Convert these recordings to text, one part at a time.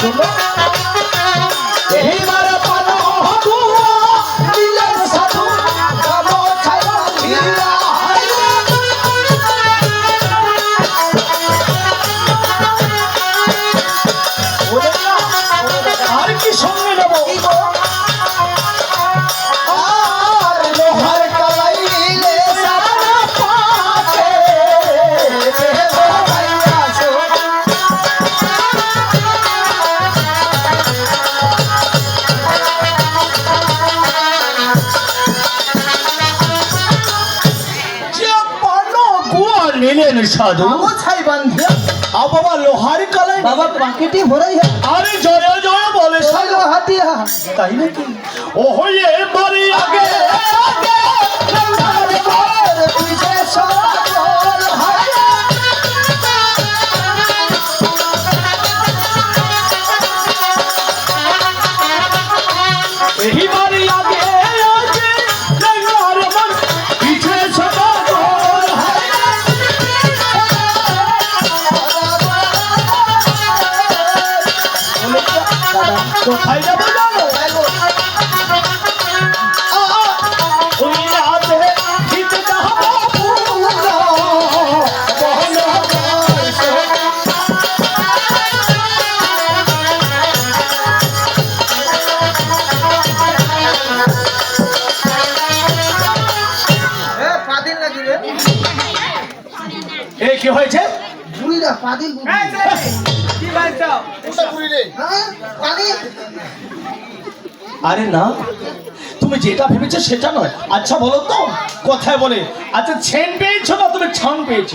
Come on. নিলেন সাধু ছাই বান্ধিয়া আ বাবা লোহার কালাই বাবা পাকেটে ভরাই আরে জয় জয় বলে সাধু হাতিয়া তাই নাকি ও হয়ে বাড়ি আগে এই বাড়ি আগে কোথায় যাব জানো ওই রাতে শীত যাব পুরো বহন করছ। এ পাদিল লাগি রে এ কি হয়েছে বুড়িরা পাদিল বুড়ি পাদিল আরে না তুমি যেটা ভেবেছো সেটা নয়। আচ্ছা বলো তো কোথায় বলে। আচ্ছা ছেন পেয়েছ না তুমি ছান পেয়েছ?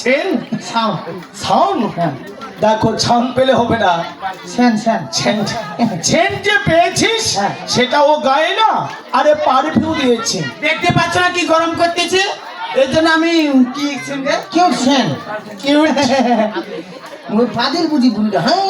ছেন সাউন্ড ছাউন হ্যাঁ। দেখো ছান পেলে হবে না। সেন সেন ছেন ছেন যে পেয়েছিস হ্যাঁ। সেটা ও গায়ে না আরে পারফিউ দিয়েছে। দেখতে পাচ্ছ না কি গরম করতেছে? এর জন্য আমি কি কিউট সেন কিউট পাদিল বুঝি বুড়িরা হ্যাঁ?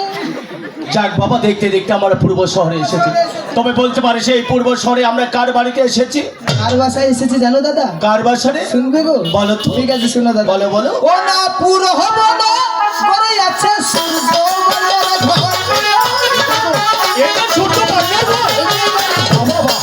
যাক বাবা দেখতে দেখতে আমরা পূর্ব শহরে এসেছি। তবে বলতে পারি সেই পূর্ব শহরে আমরা কার বাড়িতে এসেছি? আর বাসায় এসেছে জানো দাদা? কার বাসারে? শুনবে গো? বলো ঠিক আছে শোনো দাদা। বলো বলো। ও না পুরো হব না করে আছে সূর্য এটা ছোট বাচ্চা ঘর। ও বাবা,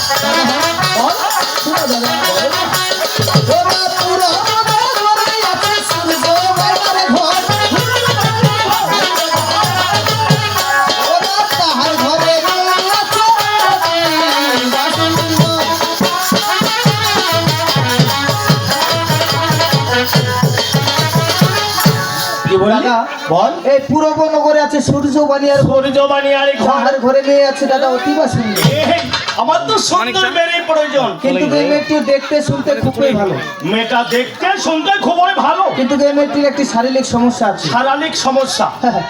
দাদা। বল। এই পূর্ব নগরে আছে সূর্য বানিয়ার সূর্য বানিয়ার ঘর। ঘরে মেয়ে আছে দাদা অতিবা সুন্দর আমার তো সুন্দর মেয়েরই প্রয়োজন। কিন্তু এই মেয়েটিও দেখতে শুনতে খুবই ভালো। মেয়েটা দেখতে শুনতে খুবই ভালো। কিন্তু এই মেয়েটির একটি শারীরিক সমস্যা আছে। শারীরিক সমস্যা।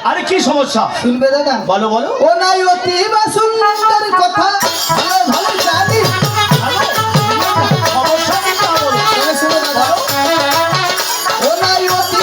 আরে কি সমস্যা? শুনবে দাদা? বলো বলো। ও নাই অতি বা সুন্দর কথা। ভালো ভালো জানি। সমস্যা কি বলো? তবে দাদা? ও নাই অতি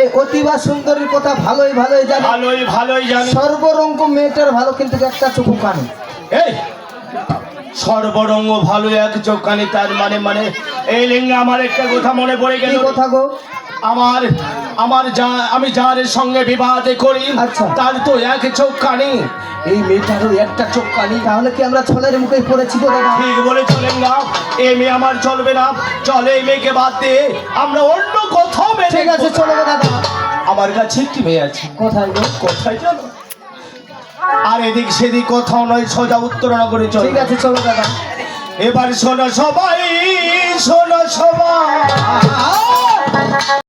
এই অতিবা সুন্দরীর কথা ভালোই ভালোই জানি। ভালোই ভালোই জানি। সর্বরঙ্গ মেয়েটার ভালো কিন্তু একটা চোখু কানে। এই সর্বরঙ্গ ভালো এক চোখ কানে তার মানে মানে এই লিঙ্গে আমার একটা কথা মনে পড়ে গেল। কথা গো? আমার আমার যা আমি যার সঙ্গে বিবাহ করি আচ্ছা। তার তো এক চোখ কানি। এই মেয়েটারও একটা চোখ কানি। তাহলে কি আমরা ছলের মুখে পড়েছি ঠিক বলে চলেন না এই মেয়ে আমার চলবে না। চলে এই মেয়েকে বাদ দিয়ে আমরা অন্য মেয়ে ঠিক আছে চলো গো দাদা। আমার কাছে একটি মেয়ে আছে। কোথায় গো? কোথায় চলো আর এদিক সেদিক কোথাও নয় সোজা উত্তরনগরে চলো। ঠিক আছে চলো দাদা। এবার শোনো সবাই শোনো সবাই!